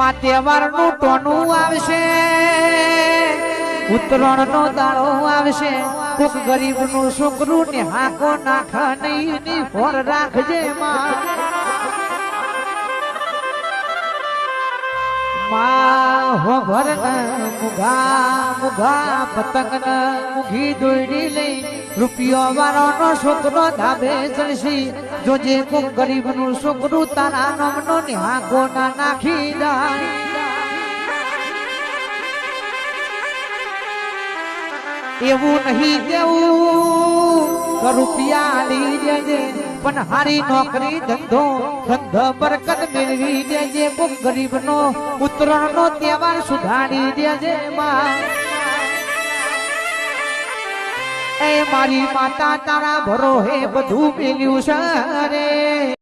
માં તહેવારનું ટોનું આવશે ઉત્તરાયણ નો દાડો આવશે. કોક ગરીબનું છોકરું ને હાકો નાખ નહીં હોર રાખજે માં. માં હો ઘર મુઘા મુઘા મુઘી દોડી લઈ રૂપિયો વાળો નો છોકરો ધાબે ચડશી. જોજે કોક ગરીબનું છોકરું તારા નામનો નો નિહાગો નાખી જાય એવું નહીં કેવું રૂપિયા લઈ દેજે પણ હારી નોકરી ધંધો ધંધો બરકત મેળવી દેજે કોક ગરીબ નો ઉત્તરાયણ નો તહેવાર સુધારી દેજે માં. એ મારી માતા તારા ભરો હે બધું મેલ્યું છે રે.